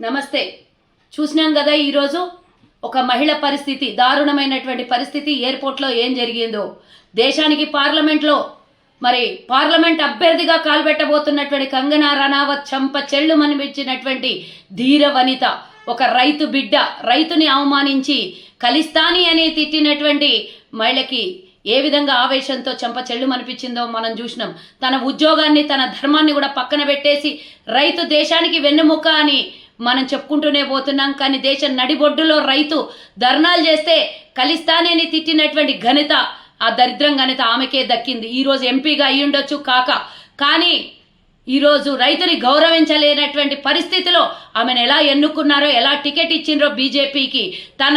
నమస్తే. చూసినాం కదా ఈరోజు ఒక మహిళ పరిస్థితి దారుణమైనటువంటి పరిస్థితి ఎయిర్పోర్ట్లో ఏం జరిగిందో. దేశానికి పార్లమెంట్లో మరి పార్లమెంట్ అభ్యర్థిగా కాల్పెట్టబోతున్నటువంటి కంగనా రనావత్ చంప చెల్లు మనిపించినటువంటి ధీర వనిత ఒక రైతు బిడ్డ రైతుని అవమానించి కలిస్తాని అని తిట్టినటువంటి మహిళకి ఏ విధంగా ఆవేశంతో చెంప చెళ్ళు అనిపించిందో మనం చూసినాం. తన ఉద్యోగాన్ని తన ధర్మాన్ని కూడా పక్కన పెట్టేసి రైతు దేశానికి వెన్నెముక అని మనం చెప్పుకుంటూనే పోతున్నాం. కానీ దేశం నడిబొడ్డులో రైతు ధర్నాలు చేస్తే కలిస్తానేని తిట్టినటువంటి ఘనత ఆ దరిద్రం ఘనత ఆమెకే దక్కింది. ఈరోజు ఎంపీగా అయి ఉండొచ్చు కాక. కానీ ఈరోజు రైతుని గౌరవించలేనటువంటి పరిస్థితిలో ఆమెను ఎలా ఎన్నుకున్నారో ఎలా టికెట్ ఇచ్చిండ్రో బీజేపీకి తన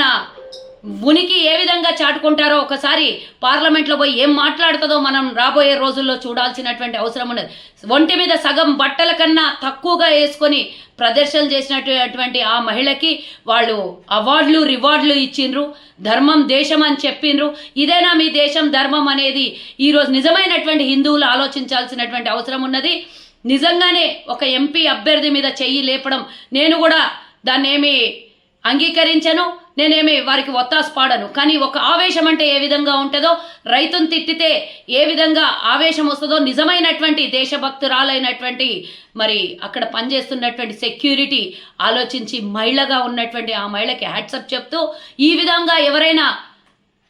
ఉనికి ఏ విధంగా చాటుకుంటారో ఒకసారి పార్లమెంట్లో పోయి ఏం మాట్లాడుతుందో మనం రాబోయే రోజుల్లో చూడాల్సినటువంటి అవసరం ఉన్నది. ఒంటి మీద సగం బట్టల కన్నా తక్కువగా వేసుకొని ప్రదర్శనలు చేసినటువంటి ఆ మహిళకి వాళ్ళు అవార్డులు రివార్డులు ఇచ్చిండ్రు. ధర్మం దేశం అని చెప్పిండ్రు. ఇదేనా మీ దేశం ధర్మం అనేది? ఈరోజు నిజమైనటువంటి హిందువులు ఆలోచించాల్సినటువంటి అవసరం ఉన్నది. నిజంగానే ఒక ఎంపీ అభ్యర్థి మీద చెయ్యి లేపడం నేను కూడా దాన్ని ఏమి అంగీకరించను. నేనేమి వారికి ఒత్తాసు పాడను. కానీ ఒక ఆవేశం అంటే ఏ విధంగా ఉంటుందో రైతును తిట్టితే ఏ విధంగా ఆవేశం వస్తుందో నిజమైనటువంటి దేశభక్తురాలైనటువంటి మరి అక్కడ పనిచేస్తున్నటువంటి సెక్యూరిటీ ఆలోచించి మహిళగా ఉన్నటువంటి ఆ మహిళకి హ్యాట్సప్ చెప్తూ ఈ విధంగా ఎవరైనా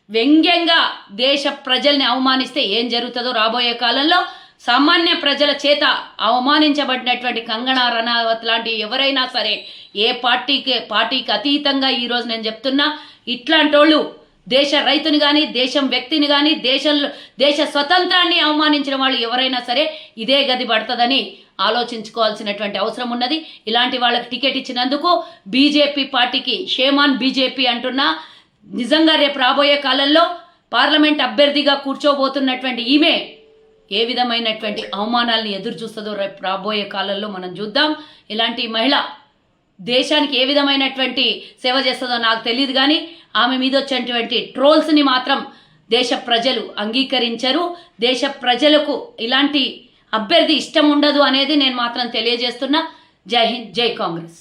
వ్యంగ్యంగా దేశ ప్రజల్ని అవమానిస్తే ఏం జరుగుతుందో రాబోయే కాలంలో సామాన్య ప్రజల చేత అవమానించబడినటువంటి కంగనా రనావత్ లాంటి ఎవరైనా సరే ఏ పార్టీకి పార్టీకి అతీతంగా ఈరోజు నేను చెప్తున్నా ఇట్లాంటి వాళ్ళు దేశ రైతుని కానీ దేశం వ్యక్తిని కానీ దేశంలో దేశ స్వతంత్రాన్ని అవమానించిన వాళ్ళు ఎవరైనా సరే ఇదే గది పడుతుందని ఆలోచించుకోవాల్సినటువంటి అవసరం ఉన్నది. ఇలాంటి వాళ్ళకి టికెట్ ఇచ్చినందుకు బీజేపీ పార్టీకి షేమాన్ బీజేపీ అంటున్నా. నిజంగా రేపు రాబోయే కాలంలో పార్లమెంట్ అభ్యర్థిగా కూర్చోబోతున్నటువంటి ఈమె ఏ విధమైనటువంటి అవమానాలను ఎదురు చూస్తుందో రేపు రాబోయే కాలంలో మనం చూద్దాం. ఇలాంటి మహిళ దేశానికి ఏ విధమైనటువంటి సేవ చేస్తుందో నాకు తెలియదు కానీ ఆమె మీద వచ్చేటువంటి ట్రోల్స్ని మాత్రం దేశ ప్రజలు అంగీకరించరు. దేశ ప్రజలకు ఇలాంటి అభ్యర్థి ఇష్టం ఉండదు అనేది నేను మాత్రం తెలియజేస్తున్నా. జై హింద్ జై కాంగ్రెస్.